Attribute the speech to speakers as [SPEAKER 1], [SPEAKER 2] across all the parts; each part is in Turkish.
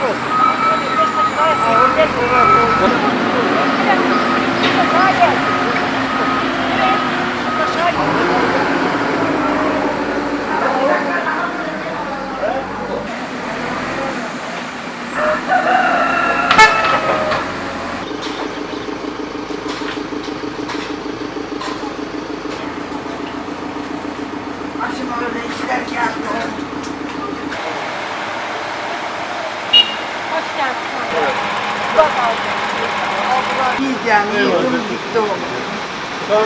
[SPEAKER 1] Thank you. Yiyeceğim, yiyeceğim, gitti o.
[SPEAKER 2] He,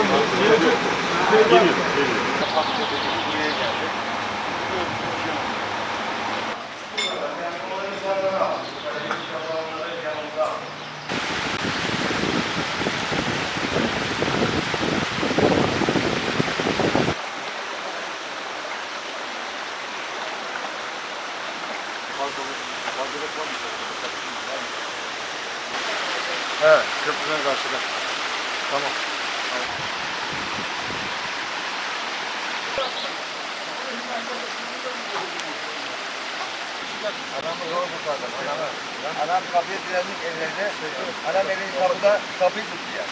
[SPEAKER 2] Adamı zor kurtardım. Adamı. Adam kapıyı direndik evlerde. Adam evin kapıda kapıyı tutuyor.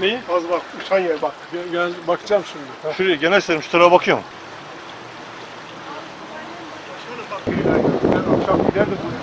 [SPEAKER 3] Neyi? Az bak, uçan yer bak. Gel, gel- bakacağım şimdi.
[SPEAKER 2] Şuraya genel serim şu tarafa bakıyorum.
[SPEAKER 3] Akşam gider de buraya.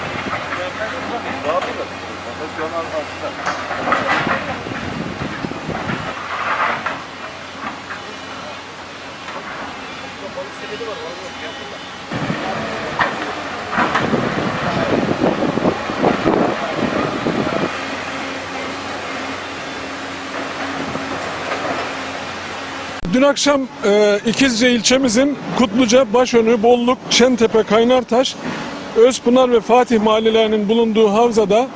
[SPEAKER 3] Dün akşam e, İkizce ilçemizin Kutluca, Başönü, Bolluk, Şentepe, Kaynartaş, Özpınar ve Fatih mahallelerinin bulunduğu havzada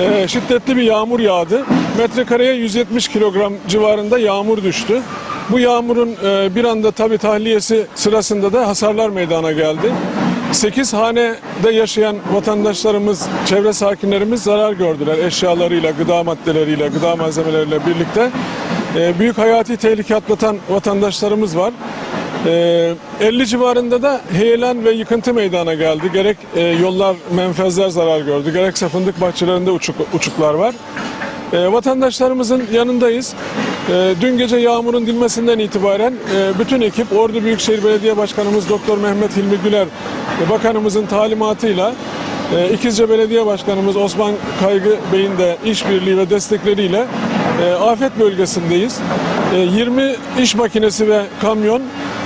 [SPEAKER 3] e, şiddetli bir yağmur yağdı. Metrekareye 170 kilogram civarında yağmur düştü. Bu yağmurun e, bir anda tabi tahliyesi sırasında da hasarlar meydana geldi. 8 hanede yaşayan vatandaşlarımız, çevre sakinlerimiz zarar gördüler eşyalarıyla, gıda maddeleriyle, gıda malzemeleriyle birlikte. E, büyük hayati tehlike atlatan vatandaşlarımız var. E, 50 civarında da heyelan ve yıkıntı meydana geldi. Gerek e, yollar, menfezler zarar gördü, gerekse fındık bahçelerinde uçuk, uçuklar var. E, vatandaşlarımızın yanındayız. E, dün gece yağmurun dinmesinden itibaren e, bütün ekip Ordu Büyükşehir Belediye Başkanımız Doktor Mehmet Hilmi Güler Bakanımızın talimatıyla e, İkizce Belediye Başkanımız Osman Kaygı Bey'in de işbirliği ve destekleriyle e, afet bölgesindeyiz. E, 20 iş makinesi ve kamyon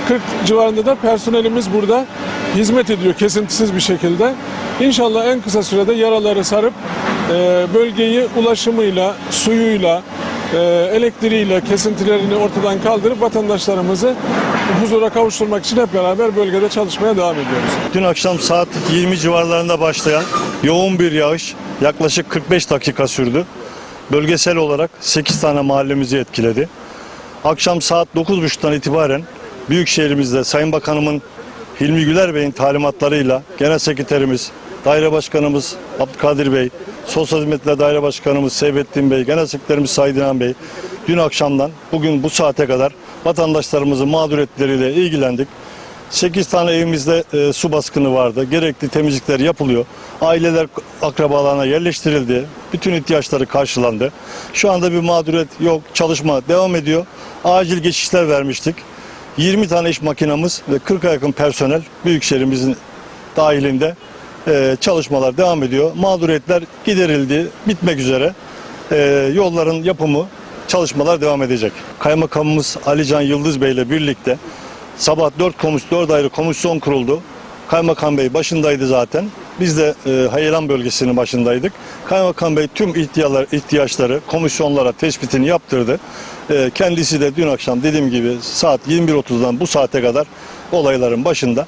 [SPEAKER 3] 40 civarında da personelimiz burada hizmet ediyor kesintisiz bir şekilde. İnşallah en kısa sürede yaraları sarıp e, bölgeyi ulaşımıyla, suyuyla, e, elektriğiyle kesintilerini ortadan kaldırıp vatandaşlarımızı huzura kavuşturmak için hep beraber bölgede çalışmaya devam ediyoruz.
[SPEAKER 4] Dün akşam saat 20 civarlarında başlayan yoğun bir yağış yaklaşık 45 dakika sürdü. Bölgesel olarak 8 tane mahallemizi etkiledi. Akşam saat 9.30'dan itibaren Büyükşehirimizde Sayın Bakanımın Hilmi Güler Bey'in talimatlarıyla Genel Sekreterimiz, Daire Başkanımız Abdülkadir Bey, Sosyal Hizmetler Daire Başkanımız Seyfettin Bey, Genel Sekreterimiz Said İnan Bey dün akşamdan bugün bu saate kadar vatandaşlarımızın mağduriyetleriyle ilgilendik. 8 tane evimizde e, su baskını vardı. Gerekli temizlikler yapılıyor. Aileler akrabalarına yerleştirildi. Bütün ihtiyaçları karşılandı. Şu anda bir mağduriyet yok. Çalışma devam ediyor. Acil geçişler vermiştik. 20 tane iş makinamız ve 40'a yakın personel Büyükşehirimizin dahilinde e, çalışmalar devam ediyor. Mağduriyetler giderildi, bitmek üzere. E, yolların yapımı, çalışmalar devam edecek. Kaymakamımız Alican Yıldız Bey ile birlikte sabah 4 komis 4 ayrı komisyon kuruldu. Kaymakam Bey başındaydı zaten. Biz de e, Hayelan bölgesinin başındaydık. Kaymakam Bey tüm ihtiyaçlar, ihtiyaçları komisyonlara tespitini yaptırdı. E, kendisi de dün akşam dediğim gibi saat 21.30'dan bu saate kadar olayların başında.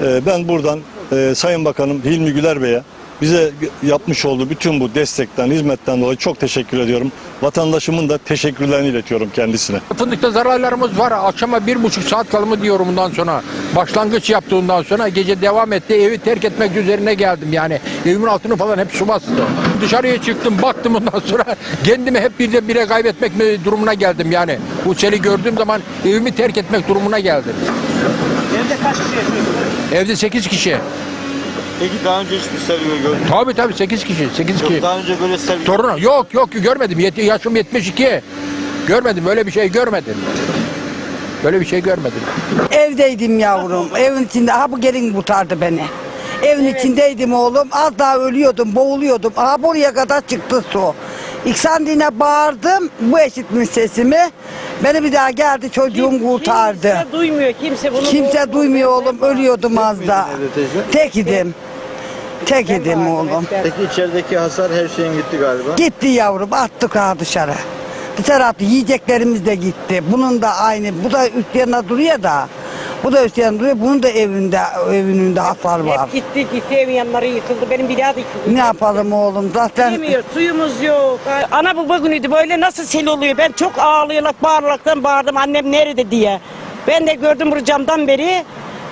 [SPEAKER 4] Ee, Ben buradan e, Sayın Bakanım Hilmi Güler Bey'e bize yapmış olduğu bütün bu destekten, hizmetten dolayı çok teşekkür ediyorum. Vatandaşımın da teşekkürlerini iletiyorum kendisine.
[SPEAKER 5] Fındıkta zararlarımız var. Akşama bir buçuk saat kalımı diyorum bundan sonra. Başlangıç yaptığından sonra gece devam etti. Evi terk etmek üzerine geldim yani. Evimin altını falan hep su bastı. Dışarıya çıktım baktım ondan sonra kendimi hep birde bire kaybetmek mi- durumuna geldim yani. Bu seli gördüğüm zaman evimi terk etmek durumuna geldim.
[SPEAKER 6] Evde kaç kişi yaşıyorsunuz?
[SPEAKER 5] Evde 8 kişi.
[SPEAKER 7] Peki daha önce hiç bir selvi gördün mü?
[SPEAKER 5] Tabii tabii 8 kişi. 8 kişi.
[SPEAKER 7] Yok daha önce böyle selvi
[SPEAKER 5] Torunu yok yok görmedim. Yet- yaşım 72. Görmedim öyle bir şey görmedim. Böyle bir şey görmedim.
[SPEAKER 1] Evdeydim yavrum. Evin içinde. Ha bu gelin kurtardı beni. Evin içindeydim oğlum. Az daha ölüyordum, boğuluyordum. Aha buraya kadar çıktı su. İksandine bağırdım. Bu eşitmiş sesimi. Beni bir daha geldi çocuğum kurtardı.
[SPEAKER 6] Kimse duymuyor. Kimse bunu
[SPEAKER 1] Kimse duymuyor oğlum. Ölüyordum az da. Tek idim. Tek idim oğlum.
[SPEAKER 7] Peki içerideki hasar her şeyin gitti galiba.
[SPEAKER 1] Gitti yavrum attık ha dışarı. Dışarı attı yiyeceklerimiz de gitti. Bunun da aynı. Bu da üst yanına duruyor da. Bu da üst yanına duruyor. Bunun da evinde evinin de hasar var.
[SPEAKER 6] Hep gitti gitti evin yanları yıkıldı. Benim bina da yıkıldı.
[SPEAKER 1] Ne yapalım oğlum zaten
[SPEAKER 6] Yemiyor, suyumuz yok. Ana baba günüydü böyle nasıl sel oluyor. Ben çok ağlayarak bağıraraktan bağırdım annem nerede diye. Ben de gördüm bu camdan beri.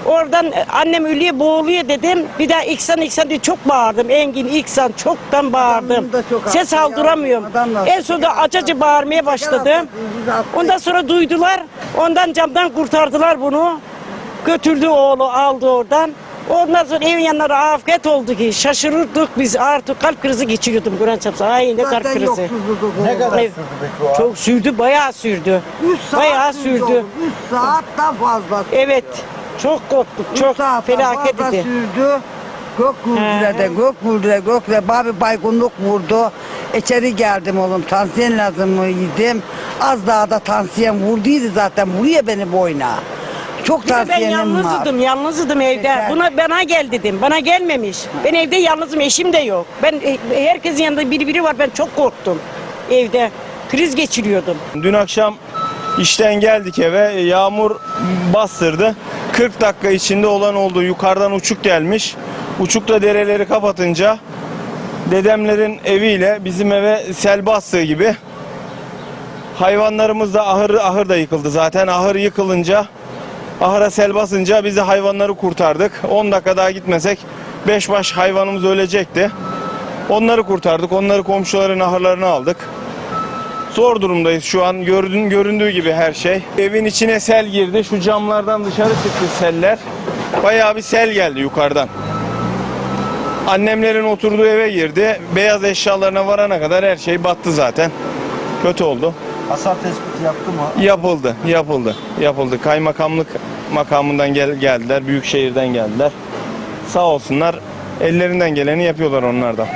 [SPEAKER 6] Oradan e, annem ölüyor boğuluyor dedim. Bir daha İksan İksan diye çok bağırdım. Engin İksan çoktan bağırdım.
[SPEAKER 1] Adamın da çok
[SPEAKER 6] Ses
[SPEAKER 1] haklı
[SPEAKER 6] aldıramıyorum.
[SPEAKER 1] yavrum, adam da-
[SPEAKER 6] En sonunda acacı bağırmaya başladım. Ondan sonra duydular. Ondan camdan kurtardılar bunu. Götürdü oğlu aldı oradan. Ondan sonra evin yanları afiyet oldu ki şaşırırdık biz artık kalp krizi geçiriyordum Kur'an çapsa. Aynı kalp krizi.
[SPEAKER 2] Ne kadar sürdü peki o an?
[SPEAKER 6] Çok sürdü bayağı sürdü.
[SPEAKER 1] 3 saat
[SPEAKER 6] Bayağı
[SPEAKER 1] sürdü.
[SPEAKER 6] sürdü.
[SPEAKER 1] oğlum, üç saat da fazla.
[SPEAKER 6] Evet. Çok korktuk.
[SPEAKER 1] Üç
[SPEAKER 6] Çok
[SPEAKER 1] saat da
[SPEAKER 6] felaket
[SPEAKER 1] fazla
[SPEAKER 6] idi.
[SPEAKER 1] sürdü. Gök gürültüde, gök gürültüde, gökle bir baygınlık vurdu. İçeri geldim oğlum, tansiyon lazımı yedim. Az daha da tansiyon vurduydu zaten, vuruyor beni boyuna. Çok
[SPEAKER 6] ben
[SPEAKER 1] tansiyonum var.
[SPEAKER 6] yalnızdım, yalnızdım evde.
[SPEAKER 1] Yeter.
[SPEAKER 6] Buna bana gel dedim. Bana gelmemiş. Ben evde yalnızım, eşim de yok. Ben e, herkesin yanında biri biri var. Ben çok korktum evde. Kriz geçiriyordum.
[SPEAKER 8] Dün akşam işten geldik eve. Yağmur bastırdı. 40 dakika içinde olan oldu. Yukarıdan uçuk gelmiş. Uçukla dereleri kapatınca dedemlerin eviyle bizim eve sel bastığı gibi hayvanlarımız da ahır ahır da yıkıldı zaten. Ahır yıkılınca ahıra sel basınca biz de hayvanları kurtardık. 10 dakika daha gitmesek 5 baş hayvanımız ölecekti. Onları kurtardık. Onları komşuların ahırlarına aldık. Zor durumdayız şu an. Gördüğün, göründüğü gibi her şey. Evin içine sel girdi. Şu camlardan dışarı çıktı seller. Bayağı bir sel geldi yukarıdan. Annemlerin oturduğu eve girdi. Beyaz eşyalarına varana kadar her şey battı zaten. Kötü oldu.
[SPEAKER 2] Hasar tespiti yaptı mı?
[SPEAKER 8] Yapıldı, yapıldı, yapıldı. Kaymakamlık makamından gel, geldiler, büyükşehirden geldiler. Sağ olsunlar, ellerinden geleni yapıyorlar onlar da.